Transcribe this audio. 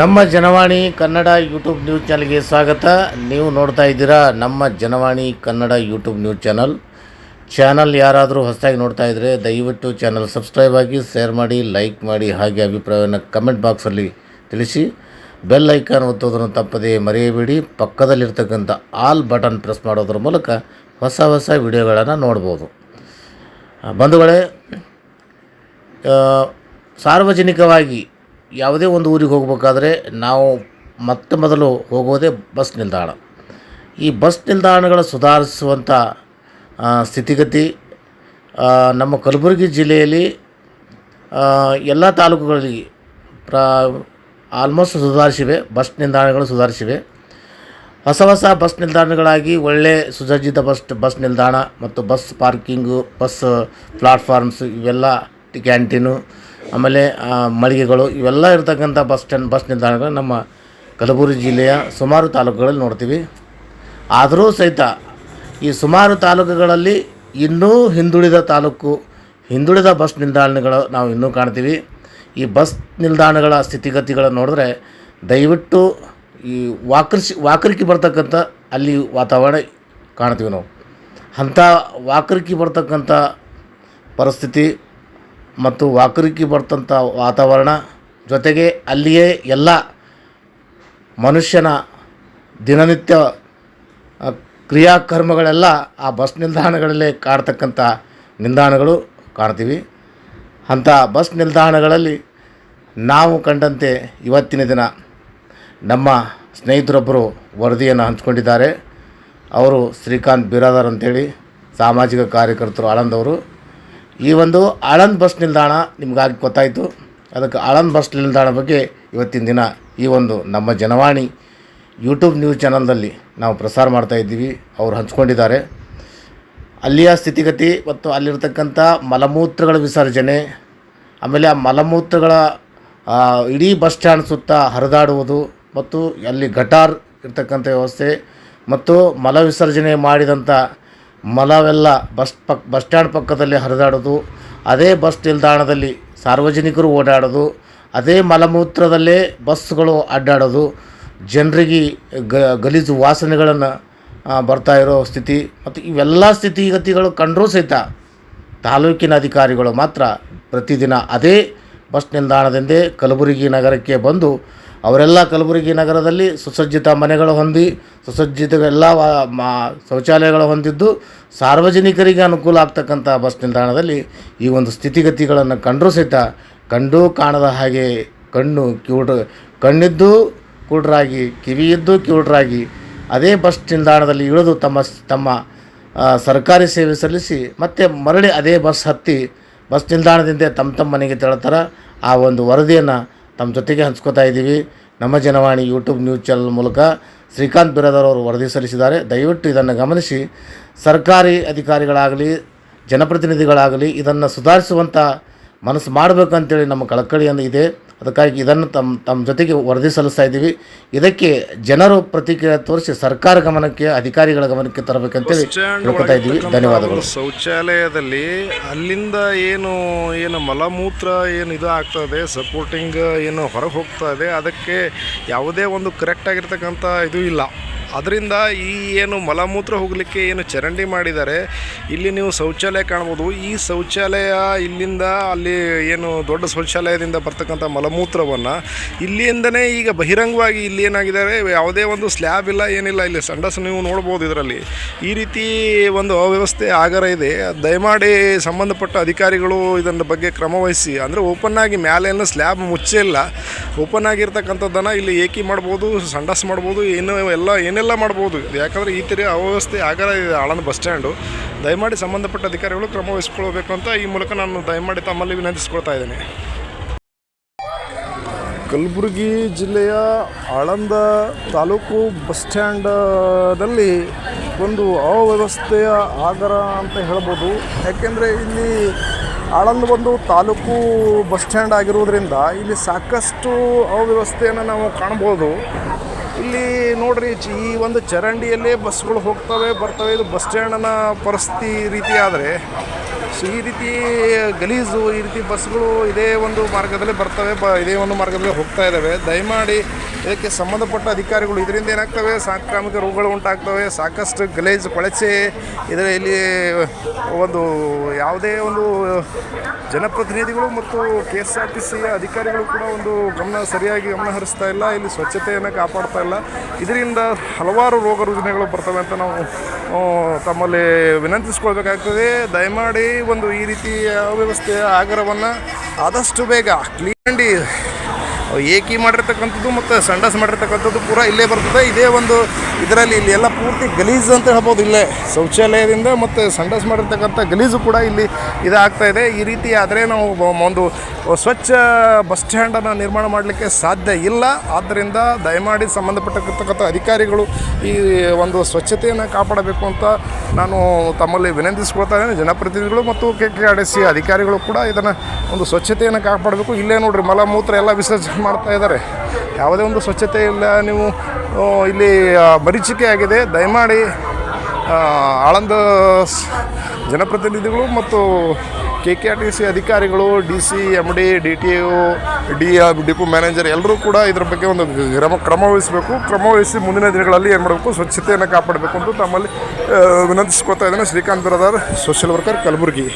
ನಮ್ಮ Janavani Kannada YouTube news ಚಾನಲ್ಗೆ ಸ್ವಾಗತ. ನೀವು ನೋಡ್ತಾ ಇದ್ದೀರಾ ನಮ್ಮ Janavani Kannada YouTube news channel. Channel ಯಾರಾದರೂ ಹೊಸದಾಗಿ ನೋಡ್ತಾ ಇದ್ದರೆ ದಯವಿಟ್ಟು ಚಾನಲ್ ಸಬ್ಸ್ಕ್ರೈಬ್ ಆಗಿ, ಶೇರ್ ಮಾಡಿ, ಲೈಕ್ ಮಾಡಿ, ಹಾಗೆ ಅಭಿಪ್ರಾಯವನ್ನು ಕಮೆಂಟ್ ಬಾಕ್ಸಲ್ಲಿ ತಿಳಿಸಿ. ಬೆಲ್ ಐಕಾನ್ ಒತ್ತೋದನ್ನು ತಪ್ಪದೇ ಮರೆಯಬೇಡಿ. ಪಕ್ಕದಲ್ಲಿರ್ತಕ್ಕಂಥ ಆಲ್ ಬಟನ್ ಪ್ರೆಸ್ ಮಾಡೋದ್ರ ಮೂಲಕ ಹೊಸ ಹೊಸ ವಿಡಿಯೋಗಳನ್ನು ನೋಡ್ಬೋದು. ಬಂಧುಗಳೇ ಸಾರ್ವಜನಿಕವಾಗಿ ಯಾವುದೇ ಒಂದು ಊರಿಗೆ ಹೋಗಬೇಕಾದ್ರೆ ನಾವು ಮೊತ್ತ ಮೊದಲು ಹೋಗೋದೇ ಬಸ್ ನಿಲ್ದಾಣ. ಈ ಬಸ್ ನಿಲ್ದಾಣಗಳ ಸುಧಾರಿಸುವಂಥ ಸ್ಥಿತಿಗತಿ ನಮ್ಮ ಕಲಬುರಗಿ ಜಿಲ್ಲೆಯಲ್ಲಿ ಎಲ್ಲ ತಾಲೂಕುಗಳಲ್ಲಿ ಪ್ರ ಆಲ್ಮೋಸ್ಟ್ ಸುಧಾರಿಸಿವೆ, ಬಸ್ ನಿಲ್ದಾಣಗಳು ಸುಧಾರಿಸಿವೆ. ಹೊಸ ಹೊಸ ಬಸ್ ನಿಲ್ದಾಣಗಳಾಗಿ ಒಳ್ಳೆ ಸುಸಜ್ಜಿತ ಬಸ್ ಬಸ್ ನಿಲ್ದಾಣ ಮತ್ತು ಬಸ್ ಪಾರ್ಕಿಂಗು, ಬಸ್ ಪ್ಲಾಟ್ಫಾರ್ಮ್ಸ್ ಇವೆಲ್ಲ ಕ್ಯಾಂಟೀನು ಆಮೇಲೆ ಮಳಿಗೆಗಳು, ಇವೆಲ್ಲ ಇರತಕ್ಕಂಥ ಬಸ್ ಸ್ಟ್ಯಾಂಡ್, ಬಸ್ ನಿಲ್ದಾಣಗಳು ನಮ್ಮ ಕಲಬುರಗಿ ಜಿಲ್ಲೆಯ ಸುಮಾರು ತಾಲೂಕುಗಳಲ್ಲಿ ನೋಡ್ತೀವಿ. ಆದರೂ ಸಹಿತ ಈ ಸುಮಾರು ತಾಲೂಕುಗಳಲ್ಲಿ ಇನ್ನೂ ಹಿಂದುಳಿದ ತಾಲೂಕು, ಹಿಂದುಳಿದ ಬಸ್ ನಿಲ್ದಾಣಗಳು ನಾವು ಇನ್ನೂ ಕಾಣ್ತೀವಿ. ಈ ಬಸ್ ನಿಲ್ದಾಣಗಳ ಸ್ಥಿತಿಗತಿಗಳನ್ನು ನೋಡಿದ್ರೆ ದಯವಿಟ್ಟು ಈ ವಾಕರಿಸಿ ವಾಕರಿಕೆ ಬರ್ತಕ್ಕಂಥ ಅಲ್ಲಿ ವಾತಾವರಣ ಕಾಣ್ತೀವಿ ನಾವು. ಅಂಥ ವಾಕರಿಕೆ ಬರ್ತಕ್ಕಂಥ ಪರಿಸ್ಥಿತಿ ಮತ್ತು ವಾಕರಿಕಿ ಬರ್ತಂಥ ವಾತಾವರಣ ಜೊತೆಗೆ ಅಲ್ಲಿಯೇ ಎಲ್ಲ ಮನುಷ್ಯನ ದಿನನಿತ್ಯ ಕ್ರಿಯಾಕರ್ಮಗಳೆಲ್ಲ ಆ ಬಸ್ ನಿಲ್ದಾಣಗಳಲ್ಲೇ ಕಾಡ್ತಕ್ಕಂಥ ನಿಲ್ದಾಣಗಳು ಕಾಣ್ತೀವಿ. ಅಂಥ ಬಸ್ ನಿಲ್ದಾಣಗಳಲ್ಲಿ ನಾವು ಕಂಡಂತೆ ಇವತ್ತಿನ ದಿನ ನಮ್ಮ ಸ್ನೇಹಿತರೊಬ್ಬರು ವರದಿಯನ್ನು ಹಂಚ್ಕೊಂಡಿದ್ದಾರೆ. ಅವರು ಶ್ರೀಕಾಂತ್ ಬಿರಾದರ್ ಅಂತೇಳಿ ಸಾಮಾಜಿಕ ಕಾರ್ಯಕರ್ತರು ಆಳಂದವರು ಈ ಒಂದು ಆಳಂದ್ ಬಸ್ ನಿಲ್ದಾಣ ನಿಮಗಾಗಿ ಗೊತ್ತಾಯಿತು. ಅದಕ್ಕೆ ಆಳಂದ್ ಬಸ್ ನಿಲ್ದಾಣ ಬಗ್ಗೆ ಇವತ್ತಿನ ದಿನ ಈ ಒಂದು ನಮ್ಮ ಜನವಾಣಿ ಯೂಟ್ಯೂಬ್ ನ್ಯೂಸ್ ಚಾನಲ್ದಲ್ಲಿ ನಾವು ಪ್ರಸಾರ ಮಾಡ್ತಾ ಇದ್ದೀವಿ. ಅವರು ಹಂಚ್ಕೊಂಡಿದ್ದಾರೆ. ಅಲ್ಲಿಯ ಸ್ಥಿತಿಗತಿ ಮತ್ತು ಅಲ್ಲಿರ್ತಕ್ಕಂಥ ಮಲಮೂತ್ರಗಳ ವಿಸರ್ಜನೆ, ಆಮೇಲೆ ಆ ಮಲಮೂತ್ರಗಳ ಇಡೀ ಬಸ್ ಸ್ಟ್ಯಾಂಡ್ ಸುತ್ತ ಹರಿದಾಡುವುದು ಮತ್ತು ಅಲ್ಲಿ ಗಟಾರ್ ಇರ್ತಕ್ಕಂಥ ವ್ಯವಸ್ಥೆ ಮತ್ತು ಮಲ ವಿಸರ್ಜನೆ ಮಾಡಿದಂಥ ಮಲವೆಲ್ಲ ಬಸ್ ಪಕ್, ಬಸ್ ಸ್ಟ್ಯಾಂಡ್ ಪಕ್ಕದಲ್ಲಿ ಹರಿದಾಡೋದು. ಅದೇ ಬಸ್ ನಿಲ್ದಾಣದಲ್ಲಿ ಸಾರ್ವಜನಿಕರು ಓಡಾಡೋದು. ಅದೇ ಮಲಮೂತ್ರದಲ್ಲೇ ಬಸ್ಗಳು ಅಡ್ಡಾಡೋದು. ಜನರಿಗೆ ಗಲೀಜು ವಾಸನೆಗಳನ್ನು ಬರ್ತಾ ಇರೋ ಸ್ಥಿತಿ. ಮತ್ತು ಇವೆಲ್ಲ ಸ್ಥಿತಿಗತಿಗಳು ಕಂಡರೂ ಸಹಿತ ತಾಲೂಕಿನ ಅಧಿಕಾರಿಗಳು ಮಾತ್ರ ಪ್ರತಿದಿನ ಅದೇ ಬಸ್ ನಿಲ್ದಾಣದಿಂದೇ ಕಲಬುರಗಿ ನಗರಕ್ಕೆ ಬಂದು ಅವರೆಲ್ಲ ಕಲಬುರಗಿ ನಗರದಲ್ಲಿ ಸುಸಜ್ಜಿತ ಮನೆಗಳು ಹೊಂದಿ, ಸುಸಜ್ಜಿತ ಎಲ್ಲ ಶೌಚಾಲಯಗಳು ಹೊಂದಿದ್ದು, ಸಾರ್ವಜನಿಕರಿಗೆ ಅನುಕೂಲ ಆಗ್ತಕ್ಕಂಥ ಬಸ್ ನಿಲ್ದಾಣದಲ್ಲಿ ಈ ಒಂದು ಸ್ಥಿತಿಗತಿಗಳನ್ನು ಕಂಡರೂ ಸಹಿತ ಕಂಡು ಕಾಣದ ಹಾಗೆ ಕಣ್ಣು ಕಿವುಡ ಕಣ್ಣಿದ್ದು ಕುರುಡರಾಗಿ ಕಿವಿಯಿದ್ದು ಕಿವುಡರಾಗಿ ಅದೇ ಬಸ್ ನಿಲ್ದಾಣದಲ್ಲಿ ಇಳಿದು ತಮ್ಮ ತಮ್ಮ ಸರ್ಕಾರಿ ಸೇವೆ ಸಲ್ಲಿಸಿ ಮತ್ತೆ ಮರಳಿ ಅದೇ ಬಸ್ ಹತ್ತಿ ಬಸ್ ನಿಲ್ದಾಣದಿಂದ ತಮ್ಮ ತಮ್ಮ ಮನೆಗೆ ತೆರಳ್ತಾರೆ. ಆ ಒಂದು ವರದಿಯನ್ನು ತಮ್ಮ ಜೊತೆಗೆ ಹಂಚ್ಕೋತಾ ಇದ್ದೀವಿ. ನಮ್ಮ ಜನವಾಣಿ ಯೂಟ್ಯೂಬ್ ನ್ಯೂಸ್ ಚಾನಲ್ ಮೂಲಕ ಶ್ರೀಕಾಂತ್ ಬಿರಾದರ್ ಅವರು ವರದಿ ಸಲ್ಲಿಸಿದ್ದಾರೆ. ದಯವಿಟ್ಟು ಇದನ್ನು ಗಮನಿಸಿ. ಸರ್ಕಾರಿ ಅಧಿಕಾರಿಗಳಾಗಲಿ, ಜನಪ್ರತಿನಿಧಿಗಳಾಗಲಿ ಇದನ್ನು ಸುಧಾರಿಸುವಂಥ ಮನಸ್ಸು ಮಾಡಬೇಕಂತೇಳಿ ನಮ್ಮ ಕಳಕಳಿಯನ್ನು ಇದೆ. ಅದಕ್ಕಾಗಿ ಇದನ್ನು ತಮ್ಮ ತಮ್ಮ ಜೊತೆಗೆ ವರದಿ ಸಲ್ಲಿಸ್ತಾ ಇದ್ದೀವಿ. ಇದಕ್ಕೆ ಜನರು ಪ್ರತಿಕ್ರಿಯೆ ತೋರಿಸಿ ಸರ್ಕಾರ ಗಮನಕ್ಕೆ ಅಧಿಕಾರಿಗಳ ಗಮನಕ್ಕೆ ತರಬೇಕಂತೇಳಿ ಹೇಳ್ಕೊತಾ ಇದ್ದೀವಿ. ಧನ್ಯವಾದಗಳು. ಶೌಚಾಲಯದಲ್ಲಿ ಅಲ್ಲಿಂದ ಏನು ಏನು ಮಲಮೂತ್ರ ಏನು ಇದು ಆಗ್ತದೆ ಸಪೋರ್ಟಿಂಗ್ ಏನು ಹೊರಗೆ ಹೋಗ್ತಾ ಇದೆ ಅದಕ್ಕೆ ಯಾವುದೇ ಒಂದು ಕರೆಕ್ಟ್ ಆಗಿರ್ತಕ್ಕಂಥ ಇದು ಇಲ್ಲ. ಅದರಿಂದ ಈ ಏನು ಮಲಮೂತ್ರ ಹೋಗಲಿಕ್ಕೆ ಏನು ಚರಂಡಿ ಮಾಡಿದ್ದಾರೆ, ಇಲ್ಲಿ ನೀವು ಶೌಚಾಲಯ ಕಾಣ್ಬೋದು ಈ ಶೌಚಾಲಯ ಇಲ್ಲಿಂದ ಅಲ್ಲಿ ಏನು ದೊಡ್ಡ ಶೌಚಾಲಯದಿಂದ ಬರ್ತಕ್ಕಂಥ ಮಲಮೂತ್ರವನ್ನು ಇಲ್ಲಿಂದನೇ ಈಗ ಬಹಿರಂಗವಾಗಿ ಇಲ್ಲಿ ಏನಾಗಿದ್ದಾರೆ, ಯಾವುದೇ ಒಂದು ಸ್ಲ್ಯಾಬ್ ಇಲ್ಲ, ಏನಿಲ್ಲ, ಇಲ್ಲಿ ಸಂಡಸ್ ನೀವು ನೋಡ್ಬೋದು ಇದರಲ್ಲಿ. ಈ ರೀತಿ ಒಂದು ಅವ್ಯವಸ್ಥೆ ಆಗರ ಇದೆ. ದಯಮಾಡಿ ಸಂಬಂಧಪಟ್ಟ ಅಧಿಕಾರಿಗಳು ಇದನ್ನ ಬಗ್ಗೆ ಕ್ರಮವಹಿಸಿ ಅಂದರೆ ಓಪನ್ ಆಗಿ ಮ್ಯಾಲೇನು ಸ್ಲ್ಯಾಬ್ ಮುಚ್ಚೇ ಇಲ್ಲ. ಓಪನ್ ಆಗಿರ್ತಕ್ಕಂಥದ್ದನ್ನು ಇಲ್ಲಿ ಏಕಿ ಮಾಡ್ಬೋದು, ಸಂಡಸ್ ಮಾಡ್ಬೋದು, ಏನು ಎಲ್ಲ ಏನೆಲ್ಲ ಮಾಡ್ಬೋದು. ಯಾಕಂದರೆ ಈ ಥರ ಅವ್ಯವಸ್ಥೆ ಆಗರ ಇದೆ ಆಳಂದ ಬಸ್ ಸ್ಟ್ಯಾಂಡು. ದಯಮಾಡಿ ಸಂಬಂಧಪಟ್ಟ ಅಧಿಕಾರಿಗಳು ಕ್ರಮ ವಹಿಸ್ಕೊಳ್ಬೇಕು ಅಂತ ಈ ಮೂಲಕ ನಾನು ದಯಮಾಡಿ ತಮ್ಮಲ್ಲಿ ವಿನಂತಿಸ್ಕೊಳ್ತಾ ಇದ್ದೇನೆ. ಕಲಬುರಗಿ ಜಿಲ್ಲೆಯ ಆಳಂದ ತಾಲೂಕು ಬಸ್ ಸ್ಟ್ಯಾಂಡಲ್ಲಿ ಒಂದು ಅವ್ಯವಸ್ಥೆಯ ಆಗರ ಅಂತ ಹೇಳ್ಬೋದು. ಯಾಕೆಂದರೆ ಇಲ್ಲಿ ಆಳಂದ ಒಂದು ತಾಲೂಕು ಬಸ್ ಸ್ಟ್ಯಾಂಡ್ ಆಗಿರುವುದರಿಂದ ಇಲ್ಲಿ ಸಾಕಷ್ಟು ಅವ್ಯವಸ್ಥೆಯನ್ನು ನಾವು ಕಾಣ್ಬೋದು. ಇಲ್ಲಿ ನೋಡ್ರಿ, ಈ ಒಂದು ಚರಂಡಿಯಲ್ಲೇ ಬಸ್ಗಳು ಹೋಗ್ತವೆ, ಬರ್ತವೆ. ಇದು ಬಸ್ ಸ್ಟ್ಯಾಂಡನ ಪರಿಸ್ಥಿತಿ ರೀತಿ ಆದರೆ ಸೊ ಈ ರೀತಿ ಗಲೀಜು, ಈ ರೀತಿ ಬಸ್ಗಳು ಇದೇ ಒಂದು ಮಾರ್ಗದಲ್ಲೇ ಬರ್ತವೆ, ಬ ಇದೇ ಒಂದು ಮಾರ್ಗದಲ್ಲಿ ಹೋಗ್ತಾ ಇದ್ದಾವೆ ದಯಮಾಡಿ ಇದಕ್ಕೆ ಸಂಬಂಧಪಟ್ಟ ಅಧಿಕಾರಿಗಳು ಇದರಿಂದ ಏನಾಗ್ತವೆ? ಸಾಂಕ್ರಾಮಿಕ ರೋಗಗಳು ಉಂಟಾಗ್ತವೆ. ಸಾಕಷ್ಟು ಗಲೇಜ್ ಕೊಳಚೆ ಇದರಲ್ಲಿ ಒಂದು ಯಾವುದೇ ಒಂದು ಜನಪ್ರತಿನಿಧಿಗಳು ಮತ್ತು ಕೆ ಎಸ್ ಆರ್ ಟಿ ಸಿಯ ಅಧಿಕಾರಿಗಳು ಕೂಡ ಒಂದು ಗಮನ ಸರಿಯಾಗಿ ಗಮನ ಹರಿಸ್ತಾ ಇಲ್ಲ. ಇಲ್ಲಿ ಸ್ವಚ್ಛತೆಯನ್ನು ಕಾಪಾಡ್ತಾ ಇಲ್ಲ. ಇದರಿಂದ ಹಲವಾರು ರೋಗ ರುಜಿನಗಳು ಬರ್ತವೆ ಅಂತ ನಾವು ತಮ್ಮಲ್ಲಿ ವಿನಂತಿಸ್ಕೊಳ್ಬೇಕಾಗ್ತದೆ. ದಯಮಾಡಿ ಒಂದು ಈ ರೀತಿಯ ವ್ಯವಸ್ಥೆಯ ಆಗರವನ್ನು ಆದಷ್ಟು ಬೇಗ ಕ್ಲೀನ್ ಏಕಿ ಮಾಡಿರ್ತಕ್ಕಂಥದ್ದು ಮತ್ತು ಸಂಡಸ್ ಮಾಡಿರ್ತಕ್ಕಂಥದ್ದು ಪೂರ ಇಲ್ಲೇ ಬರ್ತದೆ. ಇದೇ ಒಂದು ಇದರಲ್ಲಿ ಇಲ್ಲಿ ಎಲ್ಲ ಪೂರ್ತಿ ಗಲೀಜು ಅಂತ ಹೇಳ್ಬೋದು ಇಲ್ಲೇ ಶೌಚಾಲಯದಿಂದ ಮತ್ತು ಸಂಡಸ್ ಮಾಡಿರ್ತಕ್ಕಂಥ ಗಲೀಜು ಕೂಡ ಇಲ್ಲಿ ಇದಾಗ್ತಾ ಇದೆ. ಈ ರೀತಿ ಆದರೆ ನಾವು ಒಂದು ಸ್ವಚ್ಛ ಬಸ್ ಸ್ಟ್ಯಾಂಡನ್ನು ನಿರ್ಮಾಣ ಮಾಡಲಿಕ್ಕೆ ಸಾಧ್ಯ ಇಲ್ಲ. ಆದ್ದರಿಂದ ದಯಮಾಡಿ ಸಂಬಂಧಪಟ್ಟಿರ್ತಕ್ಕಂಥ ಅಧಿಕಾರಿಗಳು ಈ ಒಂದು ಸ್ವಚ್ಛತೆಯನ್ನು ಕಾಪಾಡಬೇಕು ಅಂತ ನಾನು ತಮ್ಮಲ್ಲಿ ವಿನಂತಿಸ್ಕೊಳ್ತಾ ಇದ್ದೇನೆ. ಜನಪ್ರತಿನಿಧಿಗಳು ಮತ್ತು ಕೆ ಕೆ ಅಧಿಕಾರಿಗಳು ಕೂಡ ಇದನ್ನು ಒಂದು ಸ್ವಚ್ಛತೆಯನ್ನು ಕಾಪಾಡಬೇಕು. ಇಲ್ಲೇ ನೋಡಿರಿ ಮಲ ಮೂತ್ರ ಎಲ್ಲ ವಿಸರ್ಜನೆ ಮಾಡ್ತಾ ಇದ್ದಾರೆ. ಯಾವುದೇ ಒಂದು ಸ್ವಚ್ಛತೆ ಇಲ್ಲ, ನೀವು ಇಲ್ಲಿ ಮರೀಚಿಕೆ ಆಗಿದೆ. ದಯಮಾಡಿ ಆಳಂದ ಜನಪ್ರತಿನಿಧಿಗಳು ಮತ್ತು K K R T C ಅಧಿಕಾರಿಗಳು, D C M D D T O D depot manager ಎಲ್ಲರೂ ಕೂಡ ಇದ್ರ ಬಗ್ಗೆ ಒಂದು ಕ್ರಮ ಕ್ರಮವಹಿಸಬೇಕು ಕ್ರಮವಹಿಸಿ ಕ್ರಮ ವಹಿಸಿ ಮುಂದಿನ ದಿನಗಳಲ್ಲಿ ಏನು ಮಾಡಬೇಕು? ಸ್ವಚ್ಛತೆಯನ್ನು ಕಾಪಾಡಬೇಕು ಅಂತ ತಮ್ಮಲ್ಲಿ ವಿನಂತಿಸ್ಕೊತಾ ಇದ್ದೇನೆ. Srikanth brother social worker Kalaburagi.